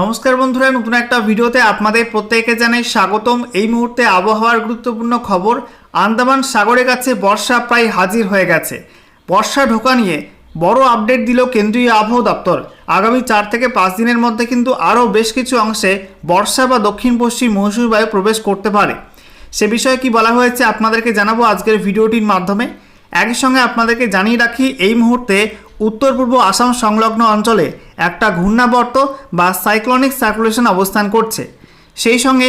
নমস্কার বন্ধুরা, নতুন একটা ভিডিওতে আপনাদের প্রত্যেকে জানাই স্বাগতম। এই মুহূর্তে আবহাওয়ার গুরুত্বপূর্ণ খবর, আন্দামান সাগরের কাছে বর্ষা প্রায় হাজির হয়ে গেছে। বর্ষা ঢোকা নিয়ে বড় আপডেট দিল কেন্দ্রীয় আবহাওয়া দপ্তর। আগামী চার থেকে পাঁচ দিনের মধ্যে কিন্তু আরও বেশ কিছু অংশে বর্ষা বা দক্ষিণ পশ্চিম মৌসুমী বায়ু প্রবেশ করতে পারে। সে বিষয়ে কি বলা হয়েছে আপনাদেরকে জানাব আজকের ভিডিওটির মাধ্যমে। একই সঙ্গে আপনাদেরকে জানিয়ে রাখি, এই মুহূর্তে উত্তর পূর্ব আসাম সংলগ্ন অঞ্চলে একটা ঘূর্ণাবর্ত বা সাইক্লনিক সার্কুলেশন অবস্থান করছে। সেই সঙ্গে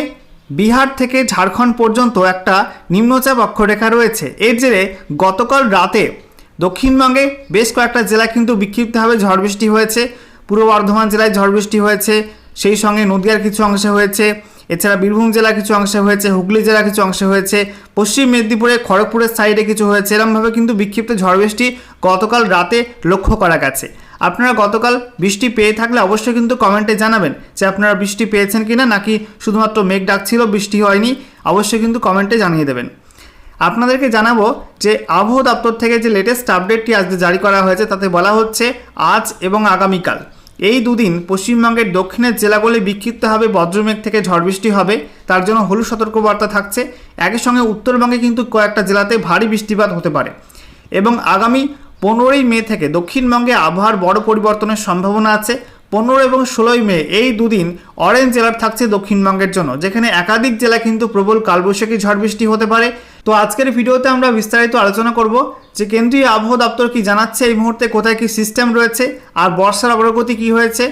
বিহার থেকে ঝাড়খণ্ড পর্যন্ত একটা নিম্নচাপ অক্ষরেখা রয়েছে। এর জেরে গতকাল রাতে দক্ষিণবঙ্গে বেশ কয়েকটা জেলা কিন্তু বিক্ষিপ্তভাবে ঝড় বৃষ্টি হয়েছে। পূর্ব বর্ধমান জেলায় ঝড় বৃষ্টি হয়েছে, সেই সঙ্গে নদিয়ার কিছু অংশে হয়েছে। এছাড়া বীরভূম জেলা কিছু অংশে হয়েছে, হুগলি জেলা কিছু অংশে হয়েছে, পশ্চিম মেদিনীপুরে খড়গপুরের সাইডে কিছু হয়েছে। এরমভাবে কিন্তু বিক্ষিপ্ত ঝড় বৃষ্টি গতকাল রাতে লক্ষ্য করা গেছে। আপনারা গতকাল বৃষ্টি পেয়ে থাকলে অবশ্যই কিন্তু কমেন্টে জানাবেন যে আপনারা বৃষ্টি পেয়েছেন কি না নাকি শুধুমাত্র মেঘ ডাকছিল, বৃষ্টি হয়নি। অবশ্যই কিন্তু কমেন্টে জানিয়ে দেবেন। আপনাদেরকে জানাব যে আবহাওয়া দপ্তর থেকে যে লেটেস্ট আপডেটটি আজকে জারি করা হয়েছে, তাতে বলা হচ্ছে আজ এবং আগামীকাল। এই দুদিন পশ্চিমবঙ্গের দক্ষিণের জেলাগুলি বিক্ষিপ্তভাবে বজ্রমেঘ থেকে ঝড় বৃষ্টি হবে। তার জন্য হলুদ সতর্কবার্তা থাকছে। একই সঙ্গে উত্তরবঙ্গে কিন্তু কয়েকটা জেলাতে ভারী বৃষ্টিপাত হতে পারে। এবং আগামী পনেরোই মে থেকে দক্ষিণবঙ্গে আবহাওয়ার বড় পরিবর্তনের সম্ভাবনা আছে। পনেরো এবং ষোলোই মে এই দুদিন অরেঞ্জ জেলার থাকছে দক্ষিণবঙ্গের জন্য, যেখানে একাধিক জেলা কিন্তু প্রবল কালবৈশাখী ঝড় বৃষ্টি হতে পারে। তো আজকের ভিডিওতে আমরা বিস্তারিত আলোচনা করব যে কেন্দ্রীয় আবহাওয়া দপ্তর কি জানাচ্ছে এই মুহূর্তে কোথায় কি সিস্টেম রয়েছে আর বর্ষার অগ্রগতি কি হয়েছে।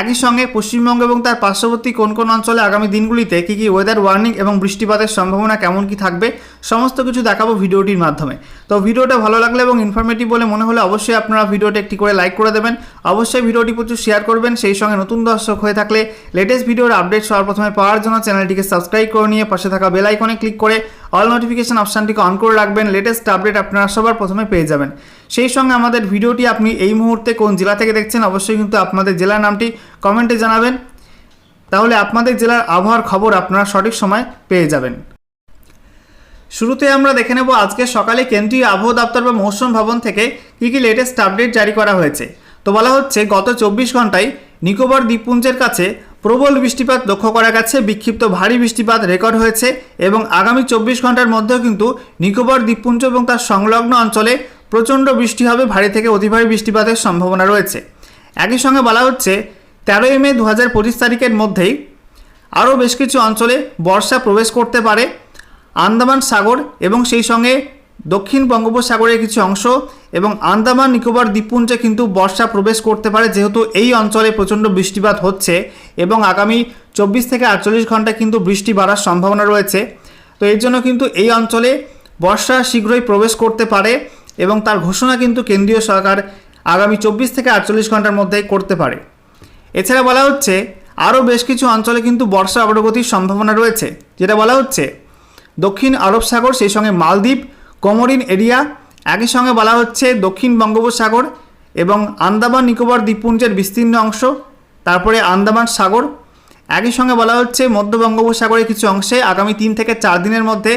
একই সঙ্গে পশ্চিমবঙ্গ এবং তার পার্শ্ববর্তী কোন কোন অঞ্চলে আগামী দিনগুলিতে কী কী ওয়েদার ওয়ার্নিং এবং বৃষ্টিপাতের সম্ভাবনা কেমন কি থাকবে, সমস্ত কিছু দেখাবো ভিডিওটির মাধ্যমে। তো ভিডিওটা ভালো লাগলে এবং ইনফরমেটিভ বলে মনে হলে অবশ্যই আপনারা ভিডিওটা একটি করে লাইক করে দেবেন। অবশ্যই ভিডিওটি প্রচুর শেয়ার করবেন। সেই সঙ্গে নতুন দর্শক হয়ে থাকলে লেটেস্ট ভিডিওর আপডেট সবার প্রথমে পাওয়ার জন্য চ্যানেলটিকে সাবস্ক্রাইব করে নিয়ে পাশে থাকা বেল আইকনে ক্লিক করে অল নোটিফিকেশন অপশানটিকে অন করে রাখবেন লেটেস্ট আপডেট আপনারা সবার প্রথমে পেয়ে যাবেন। সেই সঙ্গে আমাদের ভিডিওটি আপনি এই মুহূর্তে কোন জেলা থেকে দেখছেন, অবশ্যই কিন্তু আপনাদের জেলার নামটি কমেন্টে জানাবেন। তাহলে আপনাদের জেলার আবহাওয়ার খবর আপনারা সঠিক সময় পেয়ে যাবেন। শুরুতে আমরা দেখে নেব আজকে সকালে কেন্দ্রীয় আবহাওয়া দপ্তর বা মৌসুম ভবন থেকে কী কী লেটেস্ট আপডেট জারি করা হয়েছে। তো বলা হচ্ছে, গত চব্বিশ ঘন্টায় নিকোবর দ্বীপপুঞ্জের কাছে প্রবল বৃষ্টিপাত লক্ষ্য করা গেছে। বিক্ষিপ্ত ভারী বৃষ্টিপাত রেকর্ড হয়েছে এবং আগামী চব্বিশ ঘণ্টার মধ্যেও কিন্তু নিকোবর, দ্বীপপুঞ্জ এবং তার সংলগ্ন অঞ্চলে প্রচণ্ড বৃষ্টি হবে। ভারী থেকে অতি ভারী বৃষ্টিপাতের সম্ভাবনা রয়েছে। একই সঙ্গে বলা হচ্ছে, তেরোই মে দু হাজার পঁচিশ তারিখের মধ্যেই আরও বেশ কিছু অঞ্চলে বর্ষা প্রবেশ করতে পারে। আন্দামান সাগর এবং সেই সঙ্গে দক্ষিণ বঙ্গোপসাগরের কিছু অংশ এবং আন্দামান, নিকোবর দ্বীপপুঞ্জে কিন্তু বর্ষা প্রবেশ করতে পারে, যেহেতু এই অঞ্চলে প্রচণ্ড বৃষ্টিপাত হচ্ছে এবং আগামী চব্বিশ থেকে আটচল্লিশ ঘণ্টা কিন্তু বৃষ্টি বাড়ার সম্ভাবনা রয়েছে। তো এর জন্য কিন্তু এই অঞ্চলে বর্ষা শীঘ্রই প্রবেশ করতে পারে এবং তার ঘোষণা কিন্তু কেন্দ্রীয় সরকার আগামী চব্বিশ থেকে আটচল্লিশ ঘণ্টার মধ্যেই করতে পারে। এছাড়া বলা হচ্ছে, আরও বেশ কিছু অঞ্চলে কিন্তু বর্ষা অগ্রগতির সম্ভাবনা রয়েছে। যেটা বলা হচ্ছে, দক্ষিণ আরব সাগর, সেই সঙ্গে মালদ্বীপ কোমরিন এরিয়া, একই সঙ্গে বলা হচ্ছে দক্ষিণ বঙ্গোপসাগর এবং আন্দামান নিকোবর দ্বীপপুঞ্জের বিস্তীর্ণ অংশ, তারপরে আন্দামান সাগর। একই সঙ্গে বলা হচ্ছে মধ্য বঙ্গোপসাগরের কিছু অংশে আগামী তিন থেকে চার দিনের মধ্যে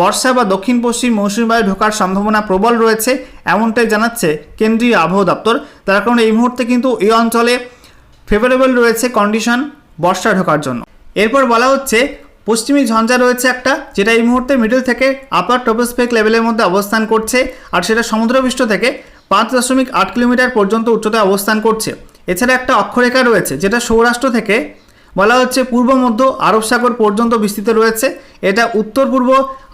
বর্ষা বা দক্ষিণ পশ্চিম মৌসুমী বায়ু ঢোকার সম্ভাবনা প্রবল রয়েছে, এমনটাই জানাচ্ছে কেন্দ্রীয় আবহাওয়া দপ্তর। তার কারণে এই মুহূর্তে কিন্তু এই অঞ্চলে ফেভারেবল রয়েছে কন্ডিশন বর্ষা ঢোকার জন্য। এরপর বলা হচ্ছে পশ্চিমী ঝঞ্ঝা রয়েছে একটা, যেটা এই মুহূর্তে মিডল থেকে আপার টপোস্পেক লেভেলের মধ্যে অবস্থান করছে, আর সেটা সমুদ্রপৃষ্ঠ থেকে পাঁচ দশমিক আট কিলোমিটার পর্যন্ত উচ্চতায় অবস্থান করছে। এছাড়া একটা অক্ষরেখা রয়েছে, যেটা সৌরাষ্ট্র থেকে বলা হচ্ছে পূর্ব, মধ্য আরব সাগর পর্যন্ত বিস্তৃত রয়েছে। এটা উত্তর, পূর্ব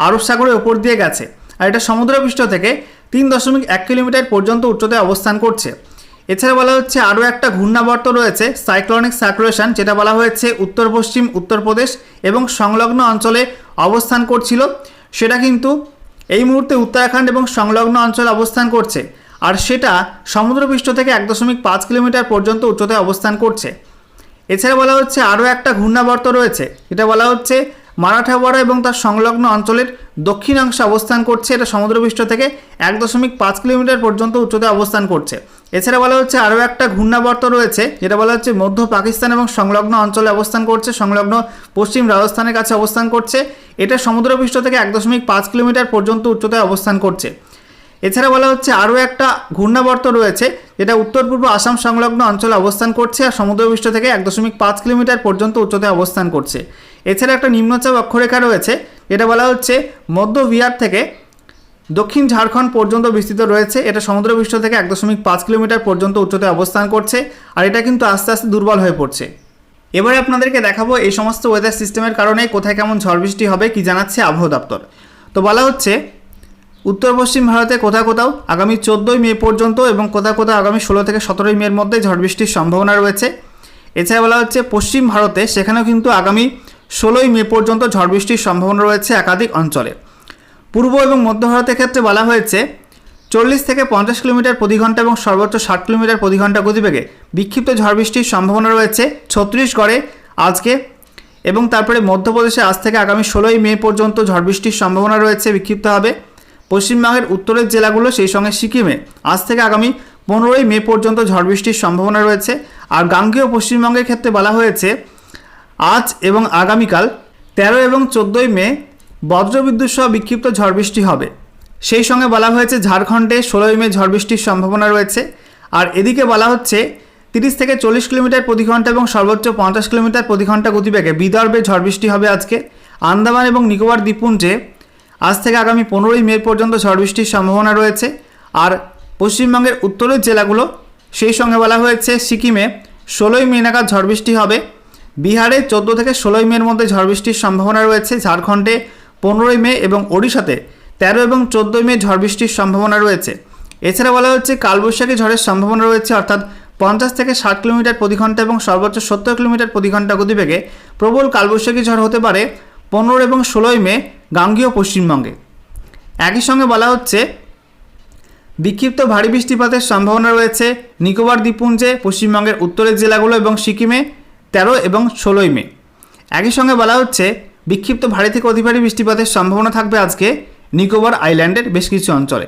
আরব সাগরের ওপর দিয়ে গেছে, আর এটা সমুদ্রপৃষ্ঠ থেকে তিন দশমিক এক কিলোমিটার পর্যন্ত উচ্চতায় অবস্থান করছে। এছাড়া বলা হচ্ছে আরও একটা ঘূর্ণাবর্ত রয়েছে সাইক্লনিক সার্কুলেশন যেটা বলা হয়েছে উত্তর পশ্চিম উত্তরপ্রদেশ এবং সংলগ্ন অঞ্চলে অবস্থান করছিল। সেটা কিন্তু এই মুহূর্তে উত্তরাখণ্ড এবং সংলগ্ন অঞ্চলে অবস্থান করছে। আর সেটা সমুদ্রপৃষ্ঠ থেকে এক দশমিক পাঁচ কিলোমিটার পর্যন্ত উচ্চতায় অবস্থান করছে। এছাড়া বলা হচ্ছে আরও একটা ঘূর্ণাবর্ত রয়েছে এটা বলা হচ্ছে মারাঠাওয়াড়া এবং তার সংলগ্ন অঞ্চলের দক্ষিণাংশে অবস্থান করছে। এটা সমুদ্রপৃষ্ঠ থেকে এক দশমিক পাঁচ কিলোমিটার পর্যন্ত উচ্চতায় অবস্থান করছে। এছাড়া বলা হচ্ছে আরও একটা ঘূর্ণাবর্ত রয়েছে, যেটা বলা হচ্ছে মধ্য পাকিস্তান এবং সংলগ্ন অঞ্চলে অবস্থান করছে, সংলগ্ন পশ্চিম রাজস্থানের কাছে অবস্থান করছে। এটা সমুদ্রপৃষ্ঠ থেকে এক দশমিক পাঁচ কিলোমিটার পর্যন্ত উচ্চতায় অবস্থান করছে। এছাড়া বলা হচ্ছে আরও একটা ঘূর্ণাবর্ত রয়েছে, যেটা উত্তর পূর্ব আসাম সংলগ্ন অঞ্চলে অবস্থান করছে আর সমুদ্রপৃষ্ঠ থেকে এক দশমিক পাঁচ কিলোমিটার পর্যন্ত উচ্চতায় অবস্থান করছে। এছাড়া একটা নিম্নচাপ অক্ষরেখা রয়েছে এটা বলা হচ্ছে মধ্য বিহার থেকে দক্ষিণ ঝাড়খণ্ড পর্যন্ত বিস্তৃত রয়েছে। এটা সমুদ্রপৃষ্ঠ থেকে এক দশমিক পাঁচ কিলোমিটার পর্যন্ত উচ্চতায় অবস্থান করছে আর এটা কিন্তু আস্তে আস্তে দুর্বল হয়ে পড়ছে। এবারে আপনাদেরকে দেখাবো এই সমস্ত ওয়েদার সিস্টেমের কারণে কোথায় কেমন ঝড় বৃষ্টি হবে, কি জানাচ্ছে আবহাওয়া দপ্তর। তো বলা হচ্ছে, উত্তর পশ্চিম ভারতে কোথাও কোথাও আগামী চোদ্দোই মে পর্যন্ত এবং কোথাও কোথাও আগামী ষোলো থেকে সতেরোই মের মধ্যে ঝড় বৃষ্টির সম্ভাবনা রয়েছে। এছাড়া বলা হচ্ছে পশ্চিম ভারতে সেখানেও কিন্তু আগামী ষোলোই মে পর্যন্ত ঝড় বৃষ্টির সম্ভাবনা রয়েছে একাধিক অঞ্চলে। পূর্ব এবং মধ্য ভারতের ক্ষেত্রে বলা হয়েছে, চল্লিশ থেকে পঞ্চাশ কিলোমিটার প্রতি ঘণ্টা এবং সর্বোচ্চ ষাট কিলোমিটার প্রতি ঘণ্টা গতিবেগে বিক্ষিপ্ত ঝড় বৃষ্টির সম্ভাবনা রয়েছে ছত্তিশগড়ে আজকে এবং তারপরে মধ্যপ্রদেশে আজ থেকে আগামী ষোলোই মে পর্যন্ত ঝড় বৃষ্টির সম্ভাবনা রয়েছে বিক্ষিপ্ত হবে পশ্চিমবঙ্গের উত্তরের জেলাগুলো সেই সঙ্গে সিকিমে আজ থেকে আগামী পনেরোই মে পর্যন্ত ঝড় বৃষ্টির সম্ভাবনা রয়েছে। আর গাঙ্গেয় পশ্চিমবঙ্গের ক্ষেত্রে বলা হয়েছে আজ এবং আগামীকাল তেরো এবং চোদ্দোই মে বজ্রবিদ্যুৎ সহ বিক্ষিপ্ত ঝড় বৃষ্টি হবে। সেই সঙ্গে বলা হয়েছে ঝাড়খণ্ডে ষোলোই মে ঝড় বৃষ্টির সম্ভাবনা রয়েছে। আর এদিকে বলা হচ্ছে তিরিশ থেকে চল্লিশ কিলোমিটার প্রতি ঘণ্টা এবং সর্বোচ্চ পঞ্চাশ কিলোমিটার প্রতি ঘণ্টা গতিবেগে বিদর্ভে ঝড় বৃষ্টি হবে আজকে। আন্দামান এবং নিকোবর দ্বীপপুঞ্জে আজ থেকে আগামী পনেরোই মে পর্যন্ত ঝড় বৃষ্টির সম্ভাবনা রয়েছে। আর পশ্চিমবঙ্গের উত্তরের জেলাগুলো, সেই সঙ্গে বলা হয়েছে সিকিমে ষোলোই মে নাগাদ ঝড় বৃষ্টি হবে। বিহারে চোদ্দ থেকে ষোলোই মের মধ্যে ঝড় বৃষ্টির সম্ভাবনা রয়েছে। ঝাড়খণ্ডে পনেরোই মে এবং ওড়িশাতে তেরো এবং চোদ্দোই মে ঝড় বৃষ্টির সম্ভাবনা রয়েছে। এছাড়া বলা হচ্ছে, কালবৈশাখী ঝড়ের সম্ভাবনা রয়েছে, অর্থাৎ পঞ্চাশ থেকে ষাট কিলোমিটার প্রতি ঘণ্টা এবং সর্বোচ্চ সত্তর কিলোমিটার প্রতি ঘণ্টা গতিবেগে প্রবল কালবৈশাখী ঝড় হতে পারে পনেরো এবং ষোলোই মে গাঙ্গীয় পশ্চিমবঙ্গে। একই সঙ্গে বলা হচ্ছে, বিক্ষিপ্ত ভারী বৃষ্টিপাতের সম্ভাবনা রয়েছে নিকোবর দ্বীপপুঞ্জে, পশ্চিমবঙ্গের উত্তরের জেলাগুলো এবং সিকিমে। তেরো এবং ষোলোই মে। একই সঙ্গে বলা হচ্ছে, বিক্ষিপ্ত ভারী থেকে অতি ভারী বৃষ্টিপাতের সম্ভাবনা থাকবে আজকে নিকোবর আইল্যান্ডের বেশ কিছু অঞ্চলে।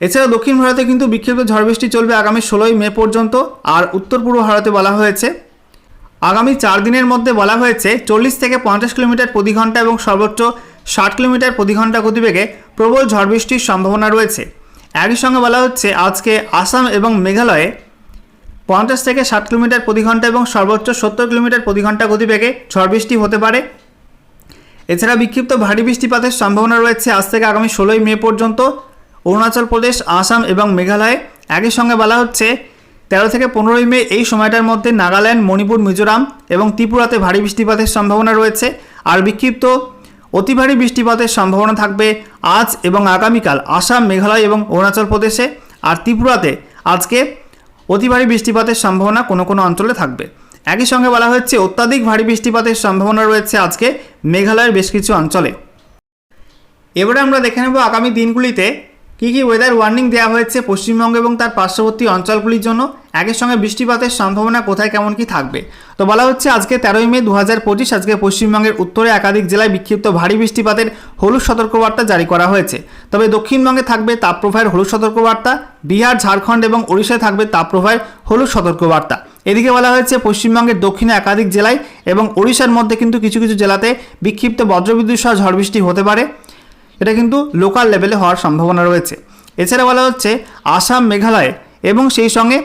এছাড়া দক্ষিণ ভারতে কিন্তু বিক্ষিপ্ত ঝড় বৃষ্টি চলবে আগামী ষোলোই মে পর্যন্ত। আর উত্তর পূর্ব ভারতে বলা হয়েছে, আগামী চার দিনের মধ্যে বলা হয়েছে, চল্লিশ থেকে পঞ্চাশ কিলোমিটার প্রতি ঘণ্টা এবং সর্বোচ্চ ষাট কিলোমিটার প্রতি ঘণ্টা গতিবেগে প্রবল ঝড় বৃষ্টির সম্ভাবনা রয়েছে। একই সঙ্গে বলা হচ্ছে, আজকে আসাম এবং মেঘালয়ে পঞ্চাশ থেকে ষাট কিলোমিটার প্রতি ঘণ্টা এবং সর্বোচ্চ সত্তর কিলোমিটার প্রতি ঘণ্টা গতিবেগে ঝড় বৃষ্টি হতে পারে। এছাড়া বিক্ষিপ্ত ভারী বৃষ্টিপাতের সম্ভাবনা রয়েছে আজ থেকে আগামী ষোলোই মে পর্যন্ত। অরুণাচল প্রদেশ, আসাম এবং মেঘালয়ে একই সঙ্গে বলা হচ্ছে, তেরো থেকে পনেরোই মে এই সময়টার মধ্যে নাগাল্যান্ড, মণিপুর, মিজোরাম এবং ত্রিপুরাতে ভারী বৃষ্টিপাতের সম্ভাবনা রয়েছে। আর বিক্ষিপ্ত অতি ভারী বৃষ্টিপাতের সম্ভাবনা থাকবে আজ এবং আগামীকাল আসাম, মেঘালয় এবং অরুণাচল প্রদেশে। আর ত্রিপুরাতে আজকে অতি ভারী বৃষ্টিপাতের সম্ভাবনা কোনো কোনো অঞ্চলে থাকবে। একই সঙ্গে বলা হয়েছে, অত্যাধিক ভারী বৃষ্টিপাতের সম্ভাবনা রয়েছে আজকে মেঘালয়ের বেশ কিছু অঞ্চলে। এবারে আমরা দেখে নেব আগামী দিনগুলিতে কী কী ওয়েদার ওয়ার্নিং দেওয়া হয়েছে পশ্চিমবঙ্গ এবং তার পার্শ্ববর্তী অঞ্চলগুলির জন্য। একের সঙ্গে বৃষ্টিপাতের সম্ভাবনা কোথায় কেমন কি থাকবে? তো বলা হচ্ছে আজকে তেরোই মে দু হাজার পঁচিশ, আজকে পশ্চিমবঙ্গের উত্তরে একাধিক জেলায় বিক্ষিপ্ত ভারী বৃষ্টিপাতের হলুদ সতর্কবার্তা জারি করা হয়েছে। তবে দক্ষিণবঙ্গে থাকবে তাপপ্রবাহের হলুদ সতর্কবার্তা, বিহার, ঝাড়খণ্ড এবং ওড়িশায় থাকবে তাপপ্রবাহের হলুদ সতর্কবার্তা। এদিকে বলা হয়েছে পশ্চিমবঙ্গের দক্ষিণে একাধিক জেলায় এবং ওড়িশার মধ্যে কিন্তু কিছু কিছু জেলাতে বিক্ষিপ্ত বজ্রবিদ্যুৎ সহ ঝড় বৃষ্টি হতে পারে। এটা কিন্তু লোকাল লেভেলে হওয়ার সম্ভাবনা রয়েছে। এছাড়া বলা হচ্ছে আসাম, মেঘালয় এবং সেই সঙ্গে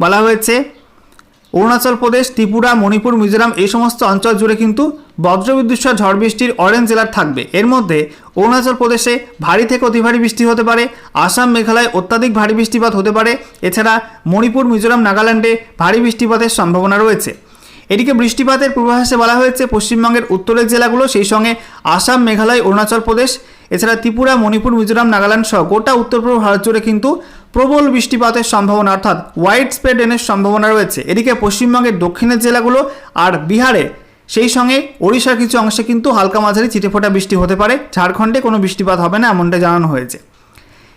বলা হয়েছে, অরুণাচল প্রদেশ, ত্রিপুরা, মণিপুর, মিজোরাম এই সমস্ত অঞ্চল জুড়ে কিন্তু বজ্রবিদ্যুৎ সহ ঝড় বৃষ্টির অরেঞ্জ জেলার থাকবে। এর মধ্যে অরুণাচল প্রদেশে ভারী থেকে অতি ভারী বৃষ্টি হতে পারে, আসাম, মেঘালয় অত্যাধিক ভারী বৃষ্টিপাত হতে পারে, এছাড়া মণিপুর, মিজোরাম, নাগাল্যান্ডে ভারী বৃষ্টিপাতের সম্ভাবনা রয়েছে। এদিকে বৃষ্টিপাতের পূর্বাভাসে বলা হয়েছে, পশ্চিমবঙ্গের উত্তরের জেলাগুলো, সেই সঙ্গে আসাম, মেঘালয়, অরুণাচল প্রদেশ, এছাড়া ত্রিপুরা, মণিপুর, মিজোরাম, নাগাল্যান্ড সহ গোটা উত্তর পূর্ব ভারত জুড়ে কিন্তু প্রবল বৃষ্টিপাতের সম্ভাবনা, অর্থাৎ হোয়াইট স্প্রেড রেনের সম্ভাবনা রয়েছে। এদিকে পশ্চিমবঙ্গের দক্ষিণের জেলাগুলো আর বিহারে, সেই সঙ্গে ওড়িশার কিছু অংশে কিন্তু হালকা মাঝারি চিটেফোঁটা বৃষ্টি হতে পারে। ঝাড়খণ্ডে কোনো বৃষ্টিপাত হবে না এমনটা জানানো হয়েছে।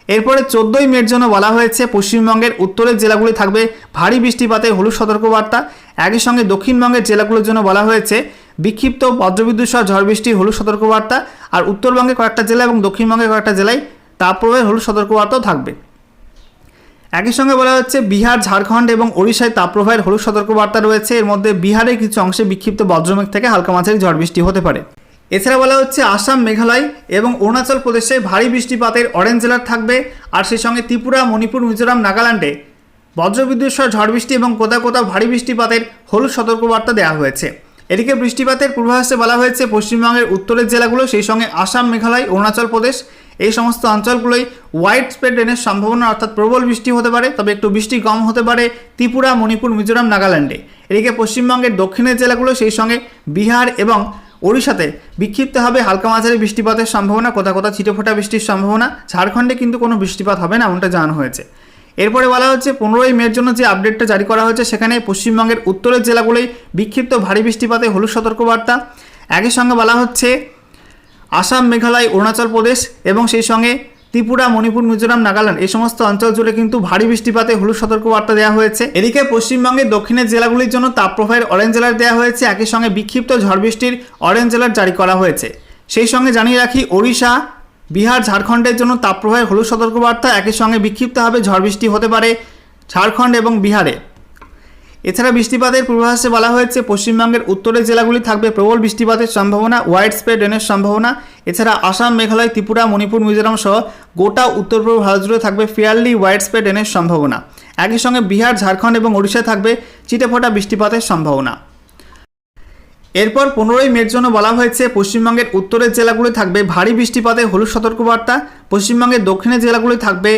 এরপরে চোদ্দোই মের জন্য বলা হয়েছে, পশ্চিমবঙ্গের উত্তরের জেলাগুলি থাকবে ভারী বৃষ্টিপাতে, হলুদ সতর্কবার্তা। একই সঙ্গে দক্ষিণবঙ্গের জেলাগুলোর জন্য বলা হয়েছে, বিক্ষিপ্ত বজ্রবিদ্যুৎ সহ ঝড় বৃষ্টি, হলুদ সতর্কবার্তা। আর উত্তরবঙ্গে কয়েকটা জেলা এবং দক্ষিণবঙ্গের কয়েকটা জেলায় তাপপ্রবাহের হলুদ সতর্কবার্তাও থাকবে। একই সঙ্গে বলা হচ্ছে, বিহার, ঝাড়খণ্ড এবং ওড়িশায় তাপপ্রবাহের হলুদ সতর্কবার্তা রয়েছে। এর মধ্যে বিহারের কিছু অংশে বিক্ষিপ্ত বজ্রমেঘ থেকে হালকা মাঝারি ঝড় বৃষ্টি হতে পারে। এছাড়া বলা হচ্ছে, আসাম, মেঘালয় এবং অরুণাচল প্রদেশে ভারী বৃষ্টিপাতের অরেঞ্জ অ্যালার্ট থাকবে। আর সেই সঙ্গে ত্রিপুরা, মণিপুর, মিজোরাম, নাগাল্যান্ডে বজ্রবিদ্যুৎ সহ ঝড় বৃষ্টি এবং কোথাও কোথাও ভারী বৃষ্টিপাতের হলুদ সতর্কবার্তা দেওয়া হয়েছে। এদিকে বৃষ্টিপাতের পূর্বাভাসে বলা হয়েছে, পশ্চিমবঙ্গের উত্তরের জেলাগুলো, সেই সঙ্গে আসাম, মেঘালয়, অরুণাচল প্রদেশ এই সমস্ত অঞ্চলগুলোই হোয়াইট স্প্রেড রেনের সম্ভাবনা অর্থাৎ প্রবল বৃষ্টি হতে পারে, তবে একটু বৃষ্টি কম হতে পারে ত্রিপুরা, মণিপুর, মিজোরাম, নাগাল্যান্ডে। এদিকে পশ্চিমবঙ্গের দক্ষিণের জেলাগুলো সেই সঙ্গে বিহার এবং ওড়িশাতে বিক্ষিপ্ত হবে হালকা মাঝারি বৃষ্টিপাতের সম্ভাবনা কোথাও কোথাও ছিটেফোঁটা বৃষ্টির সম্ভাবনা। ঝাড়খণ্ডে কিন্তু কোনো বৃষ্টিপাত হবে না, এমনটা জানানো হয়েছে। এরপরে বলা হচ্ছে, পনেরোই মের জন্য যে আপডেটটা জারি করা হয়েছে, সেখানে পশ্চিমবঙ্গের উত্তরের জেলাগুলোই বিক্ষিপ্ত ভারী বৃষ্টিপাতে হলুদ সতর্কবার্তা। একই সঙ্গে বলা হচ্ছে আসাম, মেঘালয়, অরুণাচল প্রদেশ এবং সেই সঙ্গে ত্রিপুরা, মণিপুর, মিজোরাম, নাগাল্যান্ড এই সমস্ত অঞ্চল জুড়ে কিন্তু ভারী বৃষ্টিপাতে হলুদ সতর্কবার্তা দেওয়া হয়েছে। এদিকে পশ্চিমবঙ্গের দক্ষিণের জেলাগুলির জন্য তাপপ্রবাহের অরেঞ্জ অ্যালার্ট দেওয়া হয়েছে। একই সঙ্গে বিক্ষিপ্ত ঝড় বৃষ্টির অরেঞ্জ অ্যালার্ট জারি করা হয়েছে। সেই সঙ্গে জানিয়ে রাখি, ওড়িশা, বিহার, ঝাড়খণ্ডের জন্য তাপপ্রবাহের হলুদ সতর্কবার্তা একই সঙ্গে বিক্ষিপ্তভাবে ঝড় বৃষ্টি হতে পারে ঝাড়খণ্ড এবং বিহারে। এছাড়া বৃষ্টিপাতের পূর্বাভাসে বলা হয়েছে, পশ্চিমবঙ্গের উত্তরের জেলাগুলি থাকবে প্রবল বৃষ্টিপাতের সম্ভাবনা ওয়াইড স্প্রেড রেনের সম্ভাবনা। এছাড়া আসাম, মেঘালয়, ত্রিপুরা, মণিপুর, মিজোরাম সহ গোটা উত্তর পূর্ব ভারত জুড়ে থাকবে ফেয়ারলি ওয়াইড স্প্রেড রেনের সম্ভাবনা। একই সঙ্গে বিহার, ঝাড়খণ্ড এবং ওড়িশায় থাকবে চিটেফোঁটা বৃষ্টিপাতের সম্ভাবনা। এরপর পনেরোই মের জন্য বলা হয়েছে, পশ্চিমবঙ্গের উত্তরের জেলাগুলি থাকবে ভারী বৃষ্টিপাতে হলুদ সতর্কবার্তা, পশ্চিমবঙ্গের দক্ষিণের জেলাগুলি থাকবে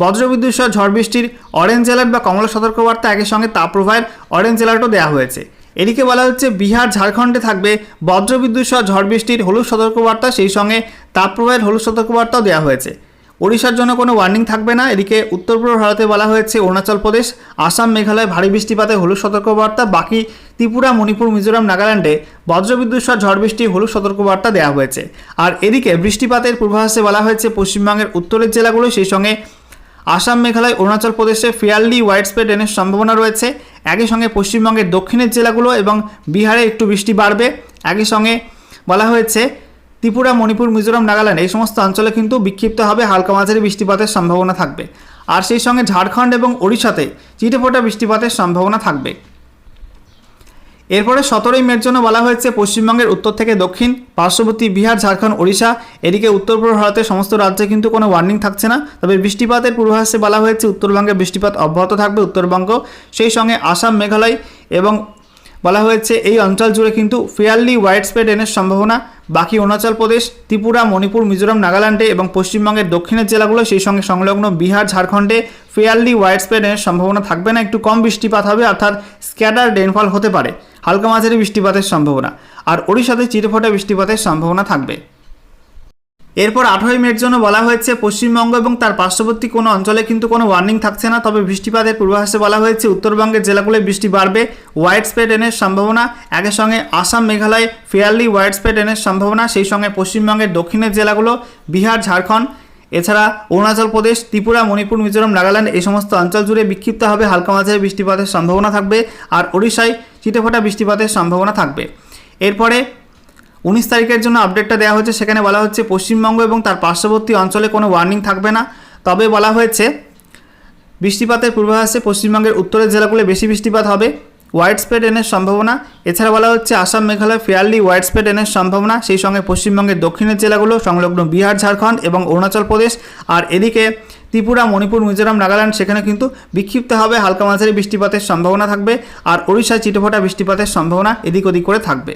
বজ্রবিদ্যুৎ সহ ঝড় বৃষ্টির অরেঞ্জ অ্যালার্ট বা কমলা সতর্কবার্তা একই সঙ্গে তাপপ্রবাহের অরেঞ্জ অ্যালার্টও দেওয়া হয়েছে। এদিকে বলা হচ্ছে বিহার, ঝাড়খণ্ডে থাকবে বজ্রবিদ্যুৎ সহ ঝড় বৃষ্টির হলুদ সতর্কবার্তা, সেই সঙ্গে তাপপ্রবাহের হলুদ সতর্কবার্তাও দেওয়া হয়েছে। ওড়িশার জন্য কোনো ওয়ার্নিং থাকবে না। এদিকে উত্তর পূর্ব ভারতে বলা হয়েছে অরুণাচল প্রদেশ, আসাম, মেঘালয় ভারী বৃষ্টিপাতে হলুদ সতর্কবার্তা, বাকি ত্রিপুরা, মণিপুর, মিজোরাম, নাগাল্যান্ডে বজ্রবিদ্যুৎ সহ ঝড় বৃষ্টি হলুদ সতর্কবার্তা দেওয়া হয়েছে। আর এদিকে বৃষ্টিপাতের পূর্বাভাসে বলা হয়েছে পশ্চিমবঙ্গের উত্তরের জেলাগুলো, সেই সঙ্গে আসাম মেঘালয়, অরুণাচল প্রদেশে ফেয়ারলি হোয়াইট স্প্রেড রেনের সম্ভাবনা রয়েছে। একই সঙ্গে পশ্চিমবঙ্গের দক্ষিণের জেলাগুলো এবং বিহারে একটু বৃষ্টি বাড়বে। একই সঙ্গে বলা হয়েছে, ত্রিপুরা, মণিপুর, মিজোরাম, নাগাল্যান্ড এই সমস্ত অঞ্চলে কিন্তু বিক্ষিপ্ত হবে হালকা মাঝারি বৃষ্টিপাতের সম্ভাবনা থাকবে। আর সেই সঙ্গে ঝাড়খণ্ড এবং ওড়িশাতে চিটেফোটা বৃষ্টিপাতের সম্ভাবনা থাকবে। এরপরে সতেরোই মের জন্য বলা হয়েছে, পশ্চিমবঙ্গের উত্তর থেকে দক্ষিণ, পার্শ্ববর্তী বিহার, ঝাড়খণ্ড, ওড়িশা, এদিকে উত্তর পূর্ব ভারতের সমস্ত রাজ্যে কিন্তু কোনো ওয়ার্নিং থাকছে না। তবে বৃষ্টিপাতের পূর্বাভাসে বলা হয়েছে, উত্তরবঙ্গে বৃষ্টিপাত অব্যাহত থাকবে উত্তরবঙ্গ। সেই সঙ্গে আসাম, মেঘালয় এবং বলা হয়েছে, এই অঞ্চল জুড়ে কিন্তু ফেয়ারলি ওয়াইড স্প্রেড রেনের সম্ভাবনা। বাকি অরুণাচল প্রদেশ, ত্রিপুরা, মণিপুর, মিজোরাম, নাগাল্যান্ডে এবং পশ্চিমবঙ্গের দক্ষিণের জেলাগুলো, সেই সঙ্গে সংলগ্ন বিহার, ঝাড়খণ্ডে ফেয়ারলি ওয়াইড স্প্রেড রেনের সম্ভাবনা থাকবে না। একটু কম বৃষ্টিপাত হবে, অর্থাৎ স্ক্যাটার রেনফল হতে পারে। হালকা মাঝারি বৃষ্টিপাতের সম্ভাবনা, আর ওড়িশাতে চিরফোটা বৃষ্টিপাতের সম্ভাবনা থাকবে। এরপর আঠারোই মের জন্য বলা হয়েছে, পশ্চিমবঙ্গ এবং তার পার্শ্ববর্তী কোনো অঞ্চলে কিন্তু কোনো ওয়ার্নিং থাকছে না, তবে বৃষ্টিপাতের পূর্বাভাসে বলা হয়েছে, উত্তরবঙ্গের জেলাগুলোয় বৃষ্টি বাড়বে। ওয়াইড স্প্রেড রেনের সম্ভাবনা একের সঙ্গে Assam, Meghalaya fairly wide spread রেনের সম্ভাবনা, সেই সঙ্গে পশ্চিমবঙ্গের দক্ষিণের জেলাগুলো, বিহার, ঝাড়খণ্ড, এছাড়া অরুণাচল প্রদেশ, ত্রিপুরা, মণিপুর, মিজোরাম, নাগাল্যান্ড, এই সমস্ত অঞ্চল জুড়ে বিক্ষিপ্ত হবে হালকা মাঝারি বৃষ্টিপাতের সম্ভাবনা থাকবে। আর ওড়িশায় চিটেফোঁটা বৃষ্টিপাতের সম্ভাবনা থাকবে। এরপরে উনিশ তারিখের জন্য আপডেটটা দেওয়া হয়েছে। সেখানে বলা হচ্ছে, পশ্চিমবঙ্গ এবং তার পার্শ্ববর্তী অঞ্চলে কোনো ওয়ার্নিং থাকবে না। তবে বলা হয়েছে, বৃষ্টিপাতের পূর্বাভাসে পশ্চিমবঙ্গের উত্তরের জেলাগুলো বেশি বৃষ্টিপাত হবে। ওয়াইড স্প্রেড এনের সম্ভাবনা। এছাড়া বলা হচ্ছে, Assam, Meghalaya fairly wide spread এনের সম্ভাবনা। সেই সঙ্গে পশ্চিমবঙ্গের দক্ষিণের জেলাগুলো সংলগ্ন বিহার, ঝাড়খণ্ড এবং অরুণাচল প্রদেশ। আর এদিকে ত্রিপুরা, মণিপুর, মিজোরাম, নাগাল্যান্ড, সেখানে কিন্তু বিক্ষিপ্ত হবে হালকা মাঝারি বৃষ্টিপাতের সম্ভাবনা থাকবে আর ওড়িশায় চিটোফাটা বৃষ্টিপাতের সম্ভাবনা এদিক ওদিক করে থাকবে।